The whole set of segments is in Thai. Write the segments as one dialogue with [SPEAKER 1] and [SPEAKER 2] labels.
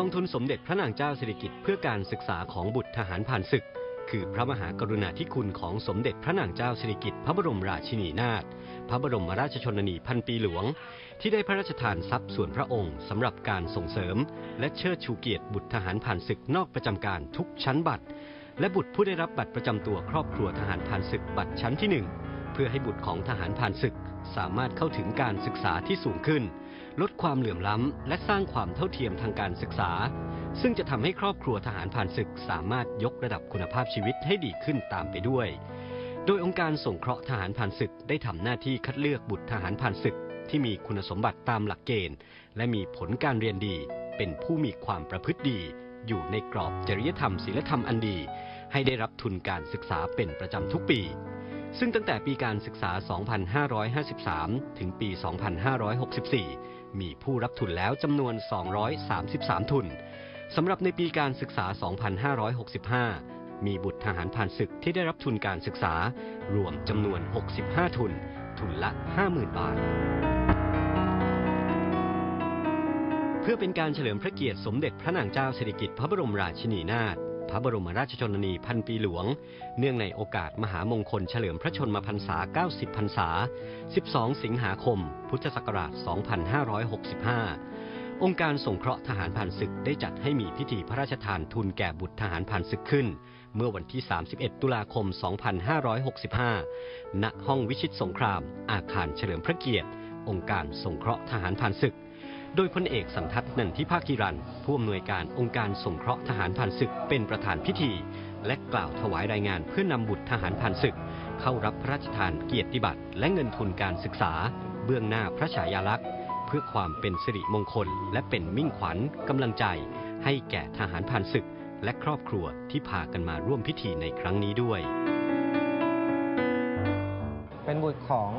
[SPEAKER 1] องทุนสมเด็จพระนางเจ้าสิริกิติ์เพื่อการศึกษาของบุตรทหารผ่านศึก คือพระมหากรุณาธิคุณของสมเด็จพระนางเจ้าสิริกิติ์พระบรมราชินีนาถพระบรมราชชนนีพันปีหลวง ที่ได้พระราชทานทรัพย์ส่วนพระองค์สำหรับการส่งเสริม และเชิดชูเกียรติบุตรทหารผ่านศึกนอกประจำการทุกชั้นบัตร และบุตรผู้ได้รับบัตรประจำตัวครอบครัวทหารผ่านศึกบัตรชั้นที่หนึ่งเพื่อให้บุตรของทหารผ่านศึก สามารถเข้าถึงการศึกษาที่สูงขึ้น ลดความเหลื่อมล้ำ และสร้างความเท่าเทียมทางการศึกษา ซึ่งจะทำให้ครอบครัวทหารผ่านศึกสามารถยกระดับคุณภาพชีวิตให้ดีขึ้นตามไปด้วย โดยองค์การสงเคราะห์ทหารผ่านศึกได้ทำหน้าที่คัดเลือกบุตรทหารผ่านศึก ที่มีคุณสมบัติตามหลักเกณฑ์ และมีผลการเรียนดี เป็นผู้มีความประพฤติดี อยู่ในกรอบจริยธรรมศีลธรรมอันดี ให้ได้รับทุนการศึกษาเป็นประจำทุกปีซึ่งตั้งแต่ปีการศึกษา 2553 ถึงปี 2564 มีผู้รับทุนแล้วจำนวน 233 ทุนสำหรับในปีการศึกษา 2565 มีบุตรทหารผ่านศึกที่ได้รับทุนการศึกษา รวมจำนวน 65 ทุน ทุนละ 50,000 บาท เพื่อเป็นการเฉลิมพระเกียรติสมเด็จพระนางเจ้าสิริกิติ์พระบรมราชินีนาถ พระบรมราชชนนีพันปีหลวง เนื่องในโอกาสมหามงคลเฉลิมพระชนมพรรษา 90 พรรษา 12 สิงหาคม พุทธศักราช 2565 องค์การสงเคราะห์ทหารผ่านศึกได้จัดให้มีพิธีพระราชทานทุนแก่บุตรทหารผ่านศึกขึ้น เมื่อวันที่ 31 ตุลาคม 2565 ณ ห้องวิชิตสงคราม อาคารเฉลิมพระเกียรติ องค์การสงเคราะห์ทหารผ่านศึก โดยพลเอกสันทัดนันทิภาคีรันผู้อำนวยการองค์การสงเคราะห์ทหารผ่านศึกเป็นประธานพิธี และกล่าวถวายรายงานเพื่อนำบุตรทหารผ่านศึก เข้ารับพระราชทานเกียรติบัตรและเงินทุนการศึกษา เบื้องหน้าพระฉายาลักษณ์ เพื่อความเป็นสิริมงคล และเป็นมิ่งขวัญกำลังใจ ให้แก่ทหารผ่านศึก และครอบครัวที่พากันมาร่วมพิธีในครั้งนี้ด้วย
[SPEAKER 2] เป็นบุตรของ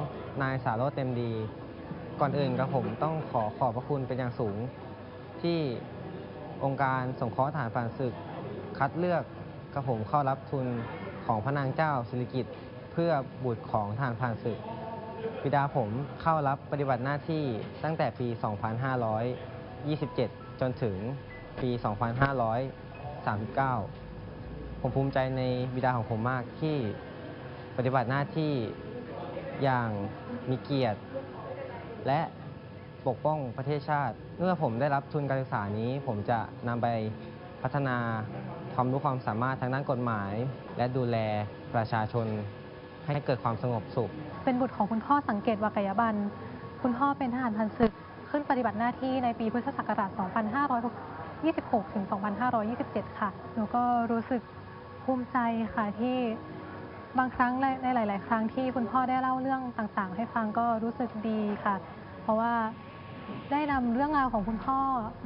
[SPEAKER 2] นายสาโรเต็มดี ก่อนอื่นกระผมต้องขอขอบพระคุณเป็นอย่างสูง ที่องค์การสงเคราะห์ทหารผ่านศึก คัดเลือกกระผมเข้ารับทุนของพระนางเจ้าสิริกิติ์เพื่อบุตรของทหารผ่านศึกบิดาผมเข้ารับปฏิบัติหน้าที่ตั้งแต่ปี 2527 จนถึงปี 2539 ผมภูมิใจในบิดาของผมมากที่ปฏิบัติหน้าที่อย่างมีเกียรติ และปกป้องประเทศชาติ เมื่อผมได้รับทุนการศึกษานี้ ผมจะนำไปพัฒนาความรู้ความสามารถทางด้านกฎหมาย และดูแลประชาชนให้เกิดความสงบสุข
[SPEAKER 3] เป็นบุตรของคุณพ่อสังเกตวากยบัน คุณพ่อเป็นทหารพันศึก ขึ้นปฏิบัติหน้าที่ในปีพุทธศักราช 2526 ถึง 2527 ค่ะ หนูก็รู้สึกภูมิใจค่ะที่ บางครั้งในหลาย ๆ ครั้งที่คุณพ่อได้เล่าเรื่องต่าง ๆ ให้ฟังก็รู้สึกดีค่ะ เพราะว่าได้นำเรื่องราวของคุณพ่อ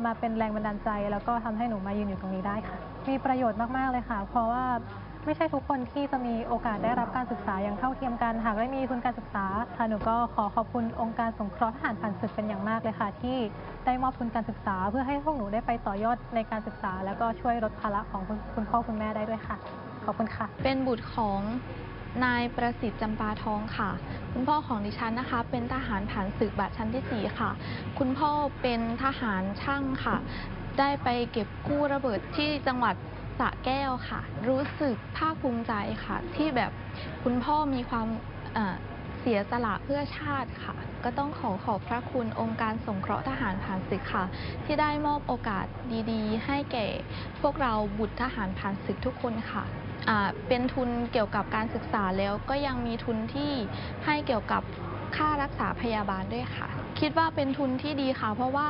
[SPEAKER 3] มาเป็นแรงบันดาลใจ แล้วก็ทำให้หนูมายืนอยู่ตรงนี้ได้ค่ะ มีประโยชน์มาก ๆ เลยค่ะ เพราะว่าไม่ใช่ทุกคนที่จะมีโอกาสได้รับการศึกษาอย่างเท่าเทียมกัน หากได้มีทุนการศึกษาค่ะหนูก็ขอขอบคุณองค์การสงเคราะห์ทหารผ่านศึกเป็นอย่างมากเลยค่ะ ที่ได้มอบทุนการศึกษา เพื่อให้พวกหนูได้ไปต่อยอดในการศึกษา แล้วก็ช่วยลดภาระของคุณพ่อคุณแม่ได้ด้วยค่ะ ขอบคุณค่ะ
[SPEAKER 4] เป็นบุตรของนายประสิทธิ์จำปาทองค่ะ คุณพ่อของดิฉันนะคะ เป็นทหารผ่านศึกบัตรชั้นที่ 4 ค่ะ คุณพ่อเป็นทหารช่างค่ะ ได้ไปเก็บกู้ระเบิดที่จังหวัดสระแก้วค่ะ รู้สึกภาคภูมิใจค่ะ ที่แบบคุณพ่อมีความเสียสละเพื่อชาติค่ะ ก็ต้องขอขอบพระคุณองค์การสงเคราะห์ทหารผ่านศึกค่ะ ที่ได้มอบโอกาสดีๆ ให้แก่ พวกเราบุตรทหารผ่านศึกทุกคนค่ะ เป็นทุนเกี่ยวกับการศึกษาแล้วก็ยังมีทุนที่ให้เกี่ยวกับค่ารักษาพยาบาลด้วยค่ะ คิดว่าเป็นทุนที่ดีค่ะ เพราะว่า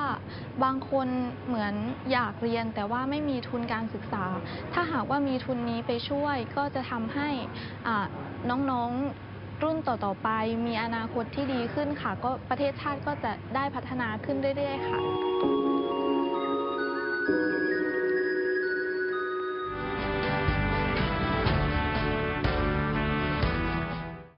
[SPEAKER 4] บางคนเหมือนอยากเรียน แต่ว่าไม่มีทุนการศึกษา ถ้าหากว่ามีทุนนี้ไปช่วยก็จะทำให้น้องๆรุ่นต่อๆไป มีอนาคตที่ดีขึ้นค่ะ ก็ประเทศชาติก็จะได้พัฒนาขึ้นเรื่อยๆค่ะ